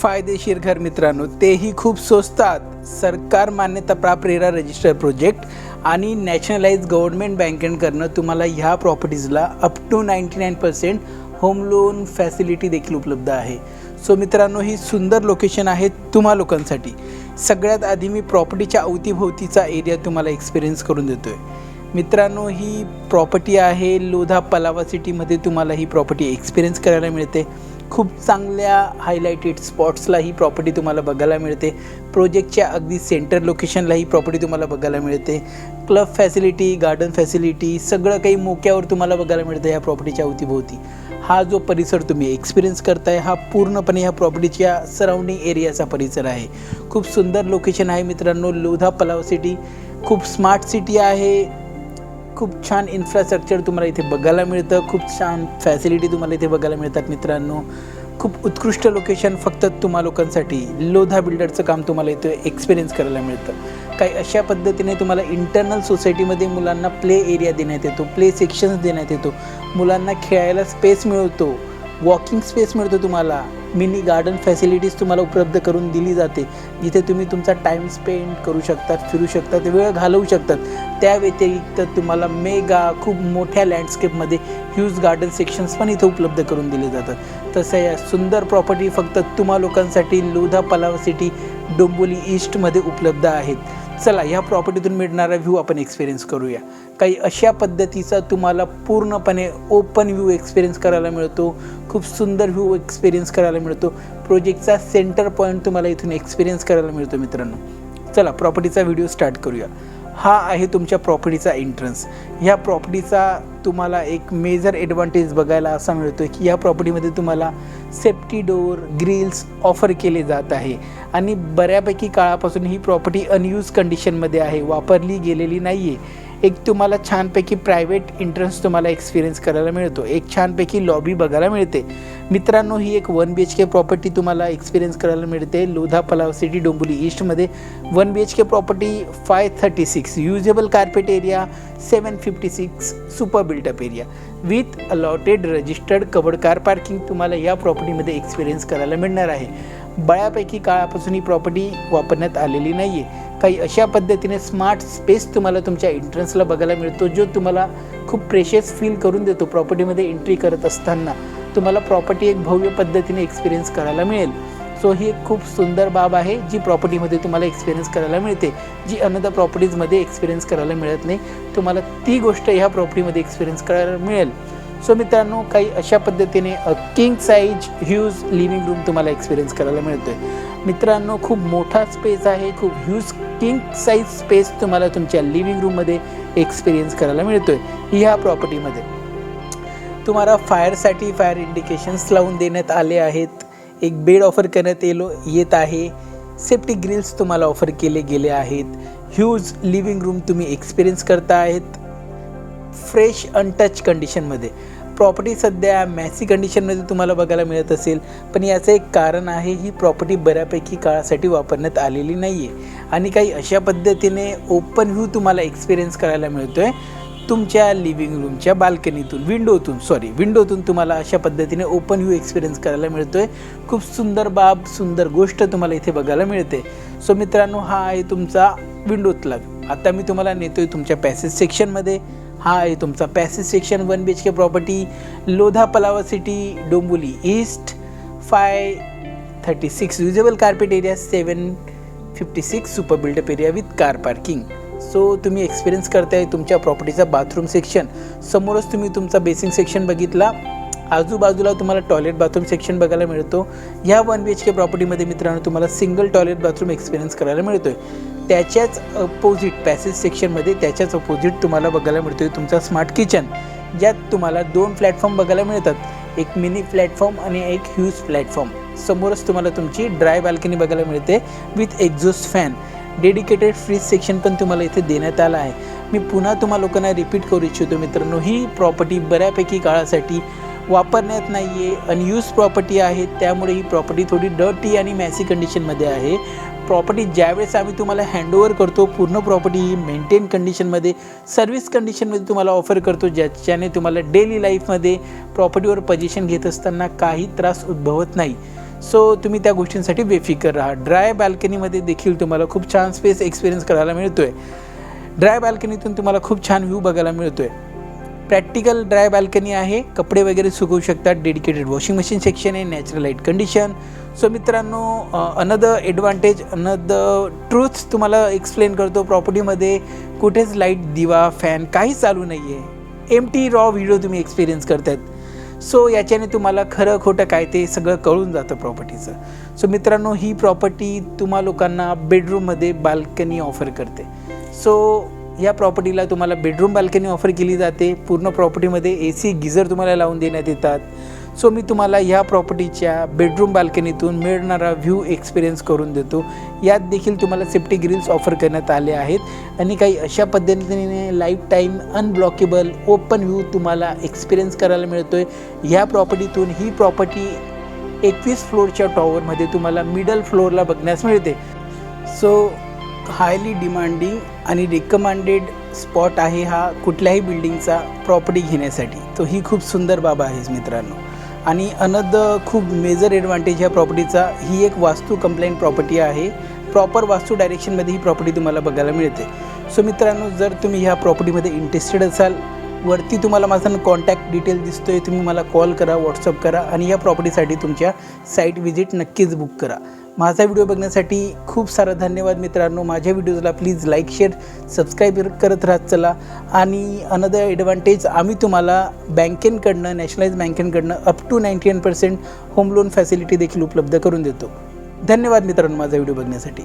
फायदेशीर घर मित्रांनो तेही खूप स्वस्तात. सरकार मान्यता प्राप्त रेरा रजिस्टर प्रोजेक्ट आणि नॅशनलाइज गव्हर्नमेंट बँकेकडनं तुम्हाला ह्या प्रॉपर्टीजला up to ninety nine percent home loan facility देखील उपलब्ध आहे. सो मित्रांनो ही सुंदर लोकेशन आहे तुम्हा लोकांसाठी. सगळ्यात आधी मी प्रॉपर्टीच्या अवतीभोवतीचा एरिया तुम्हाला एक्सपिरियन्स करून देतो आहे मित्रांनो ही प्रॉपर्टी आहे लोधा पलावा सिटीमध्ये तुम्हाला ही प्रॉपर्टी एक्सपिरियन्स करायला मिळते. खूप चांगल्या हायलायटेड स्पॉट्सला ही प्रॉपर्टी तुम्हाला बघायला मिळते. प्रोजेक्टच्या अगदी सेंटर लोकेशनला ही प्रॉपर्टी तुम्हाला बघायला मिळते. क्लब फॅसिलिटी गार्डन फॅसिलिटी सगळं काही मोक्यावर तुम्हाला बघायला मिळतं ह्या प्रॉपर्टीच्या अवतीभोवती. हा जो परिसर तुम्ही एक्सपिरियन्स करताय हा पूर्णपणे ह्या प्रॉपर्टीच्या सराउंडिंग एरियाचा परिसर आहे. खूप सुंदर लोकेशन आहे मित्रांनो लोधा पलाव सिटी खूप स्मार्ट सिटी आहे. खूप छान इन्फ्रास्ट्रक्चर तुम्हाला इथे बघायला मिळतं. खूप छान फॅसिलिटी तुम्हाला इथे बघायला मिळतात मित्रांनो. खूप उत्कृष्ट लोकेशन फक्त तुम्हा लोकांसाठी. लोधा बिल्डरचं काम तुम्हाला इथे एक्सपिरियन्स करायला मिळतं. काही अशा पद्धतीने तुम्हाला इंटरनल सोसायटीमध्ये मुलांना प्ले एरिया देण्यात येतो प्ले सेक्शन्स देण्यात येतो. मुलांना खेळायला स्पेस मिळतो वॉकिंग स्पेस मिळतो तुम्हाला. मिनी गार्डन फॅसिलिटीज तुम्हाला उपलब्ध करून दिली जाते. जिथे तुम्ही तुमचा टाईम स्पेंड करू शकतात फिरू शकतात वेळ घालवू शकतात त्या व्यतिरिक्त तुम्हाला मेगा खूप मोठ्या लँडस्केपमध्ये ह्यूज गार्डन सेक्शन्स पण इथे उपलब्ध करून दिले जातात. तसं या सुंदर प्रॉपर्टी फक्त तुम्हा लोकांसाठी लोधा पलाव सिटी डोंबोली ईस्टमध्ये उपलब्ध आहेत. चला ह्या प्रॉपर्टीतून मिळणारा व्ह्यू आपण एक्सपिरियन्स करूया. काही अशा पद्धतीचा तुम्हाला पूर्णपणे ओपन व्ह्यू एक्सपिरियन्स करायला मिळतो खूप सुंदर व्ह्यू एक्सपिरियन्स करायला मिळतो. प्रोजेक्टचा सेंटर पॉईंट तुम्हाला इथून एक्सपिरियन्स करायला मिळतो मित्रांनो. चला प्रॉपर्टीचा व्हिडिओ स्टार्ट करूया. हा आहे तुमच्या प्रॉपर्टीचा एंट्रन्स ह्या प्रॉपर्टीचा तुम्हाला एक मेजर ॲडव्हान्टेज बघायला असा मिळतो की या प्रॉपर्टीमध्ये तुम्हाला सेफ्टी डोअर ग्रिल्स ऑफर केले जात आहे. आणि बऱ्यापैकी काळापासून ही प्रॉपर्टी अनयूज कंडिशनमध्ये आहे वापरली गेलेली नाही आहे एक तुम्हाला छानपैकी प्रायव्हेट एंट्रन्स तुम्हाला एक्सपिरियन्स करायला मिळतो. एक छानपैकी लॉबी बघायला मिळते. मित्रांनो ही एक one B H K property तुम्हाला एक्सपिरियन्स करायला मिळते. Lodha Palava city Dombivli ईस्टमध्ये one B H K property five thirty six usable carpet area seven fifty six super built up area with allotted registered covered car parking तुम्हाला या प्रॉपर्टीमध्ये experience करायला मिळणार आहे. बऱ्यापैकी काळापासून ही प्रॉपर्टी वापरण्यात आलेली नाही आहे काही अशा पद्धतीने स्मार्ट स्पेस तुम्हाला तुमच्या एंट्रन्सला बघायला मिळतो जो तुम्हाला खूप प्रेशियस फील करून देतो प्रॉपर्टीमध्ये एंट्री करत असताना. तुम्हाला प्रॉपर्टी एक भव्य पद्धतीने एक्सपिरियन्स करायला मिळेल. सो ही एक खूप सुंदर बाब आहे जी प्रॉपर्टीमध्ये तुम्हाला एक्सपिरियन्स करायला मिळते. जी अनदर प्रॉपर्टीजमध्ये एक्सपिरियन्स करायला मिळत नाही तुम्हाला ती गोष्ट ह्या प्रॉपर्टीमध्ये एक्सपिरियन्स करायला मिळेल. सो मित्रांनो काही अशा पद्धतीने king size huge living room तुम्हाला एक्सपिरियन्स करायला मिळतोय. मित्रांनो खूप मोठा स्पेस आहे खूप ह्यूज किंग साईज स्पेस तुम्हाला तुमच्या लिव्हिंग रूममध्ये एक्सपिरियन्स करायला मिळतोय. ह्या प्रॉपर्टीमध्ये तुम्हाला फायरसाठी फायर इंडिकेशन्स लावून देण्यात आले आहेत. एक बेड ऑफर करण्यात येलो येत आहे. सेफ्टी ग्रिल्स तुम्हाला ऑफर केले गेले आहेत. ह्यूज लिव्हिंग रूम तुम्ही एक्सपिरियन्स करता आहेत फ्रेश अनटच कंडिशनमध्ये प्रॉपर्टी सध्या मॅसी कंडिशनमध्ये तुम्हाला बघायला मिळत असेल पण याचं एक कारण आहे ही प्रॉपर्टी बऱ्यापैकी काळासाठी वापरण्यात आलेली नाही आहे आणि काही अशा पद्धतीने ओपन व्ह्यू तुम्हाला एक्सपिरियन्स करायला मिळतो आहे तुमच्या लिव्हिंग रूमच्या बाल्कनीतून विंडोतून सॉरी विंडोतून तुम्हाला अशा पद्धतीने ओपन व्ह्यू एक्सपिरियन्स करायला मिळतो आहे खूप सुंदर बाब सुंदर गोष्ट तुम्हाला इथे बघायला मिळते. सो मित्रांनो हा आहे तुमचा विंडोतला आता मी तुम्हाला नेतो आहे तुमच्या पॅसेज सेक्शनमध्ये हा आहे तुमचा passage section one B H K property Lodha Palava city Dombivli east five thirty six usable carpet area seven fifty six super built up area with car parking so तुम्ही एक्सपिरियन्स करताय तुमच्या प्रॉपर्टीचा bathroom section समोरच तुम्ही तुमचा basin section बघितला. आजूबाजूला तुम्हाला toilet bathroom section बघायला मिळतो. ह्या वन बी एच के प्रॉपर्टीमध्ये मित्रांनो तुम्हाला सिंगल टॉयलेट बाथरूम एक्सपिरियन्स करायला मिळतो आहे त्याच्याच अपोजिट पॅसेज सेक्शनमध्ये त्याच्याच अपोजिट तुम्हाला बघायला मिळतो आहे तुमचा स्मार्ट किचन ज्यात तुम्हाला दोन प्लॅटफॉर्म बघायला मिळतात. एक मिनी प्लॅटफॉर्म आणि एक ह्यूज प्लॅटफॉर्म समोरच तुम्हाला तुमची ड्राय बाल्कनी बघायला मिळते with exhaust fan dedicated fridge section पण तुम्हाला इथे देण्यात आलं आहे. मी पुन्हा तुम्हा लोकांना रिपीट करू इच्छितो मित्रांनो ही प्रॉपर्टी बऱ्यापैकी काळासाठी वापरण्यात नाही आहे अनयूज प्रॉपर्टी आहे त्यामुळे ही प्रॉपर्टी थोडी डर्टी आणि मॅसी कंडिशनमध्ये आहे. प्रॉपर्टी ज्यावेळेस आम्ही तुम्हाला हँडओव्हर करतो पूर्ण प्रॉपर्टी ही मेंटेन कंडिशनमध्ये सर्व्हिस कंडिशनमध्ये तुम्हाला ऑफर करतो ज्याच्याने तुम्हाला डेली लाईफमध्ये प्रॉपर्टीवर पजेशन घेत असताना काही त्रास उद्भवत नाही. सो तुम्ही त्या गोष्टींसाठी बेफिकर राहा. ड्राय बाल्कनीमध्ये देखील तुम्हाला खूप छान स्पेस एक्सपिरियन्स करायला मिळतो आहे ड्राय बाल्कनीतून तुम्हाला खूप छान व्ह्यू बघायला मिळतो आहे प्रॅक्टिकल ड्राय बाल्कनी आहे. कपडे वगैरे सुकवू शकतात. डेडिकेटेड वॉशिंग मशीन सेक्शन आहे. Natural light condition. सो मित्रांनो अनदर ॲडव्हान्टेज अनदर ट्रूथ तुम्हाला एक्सप्लेन करतो प्रॉपर्टीमध्ये कुठेच लाइट दिवा फॅन काही चालू नाही आहे एम टी रॉ व्हिडिओ तुम्ही एक्सपिरियन्स करतात सो याच्याने तुम्हाला खरं खोटं काय ते सगळं कळून जातं प्रॉपर्टीचं सो मित्रांनो ही प्रॉपर्टी तुम्हा लोकांना बेडरूममध्ये बाल्कनी ऑफर करते. सो या प्रॉपर्टीला तुम्हाला बेडरूम बाल्कनी ऑफर केली जाते. पूर्ण प्रॉपर्टीमध्ये ए सी गिझर तुम्हाला लावून देण्यात येतात. सो मी तुम्हाला ह्या प्रॉपर्टीच्या बेडरूम बाल्कनीतून मिळणारा व्ह्यू एक्सपिरियन्स करून देतो. यात देखील तुम्हाला सेफ्टी ग्रिल्स ऑफर करण्यात आले आहेत. आणि काही अशा पद्धतीने life time unblockable open view तुम्हाला एक्सपिरियन्स करायला मिळतो आहे ह्या प्रॉपर्टीतून ही प्रॉपर्टी एकवीस फ्लोअरच्या टॉवरमध्ये तुम्हाला मिडल फ्लोअरला बघण्यास मिळते. सो हायली डिमांडिंग आणि रिकमांडेड स्पॉट आहे हा कुठल्याही बिल्डिंगचा प्रॉपर्टी घेण्यासाठी. तो ही खूप सुंदर बाब आहे मित्रांनो. आणि अनद खूप मेजर ॲडव्हान्टेज ह्या प्रॉपर्टीचा ही एक वास्तू कंप्लेंट प्रॉपर्टी आहे. प्रॉपर वास्तू डायरेक्शनमध्ये ही प्रॉपर्टी तुम्हाला बघायला मिळते. सो मित्रांनो जर तुम्ही ह्या प्रॉपर्टीमध्ये इंटरेस्टेड असाल वरती तुम्हाला माझा कॉन्टॅक्ट डिटेल दिसतोय तुम्ही मला कॉल करा व्हॉट्सअप करा आणि या प्रॉपर्टीसाठी तुमच्या साईट व्हिजिट नक्कीच बुक करा. माझा व्हिडिओ बघण्यासाठी खूप सारा धन्यवाद मित्रांनो. माझ्या व्हिडिओजला प्लीज लाईक शेअर सबस्क्राईब करत राहत चला. आणि अनदर ॲडव्हान्टेज आम्ही तुम्हाला बँकेंकडनं nationalise बँकेंकडनं up to ninety nine percent home loan facility देखील उपलब्ध करून देतो. धन्यवाद मित्रांनो माझा व्हिडिओ बघण्यासाठी.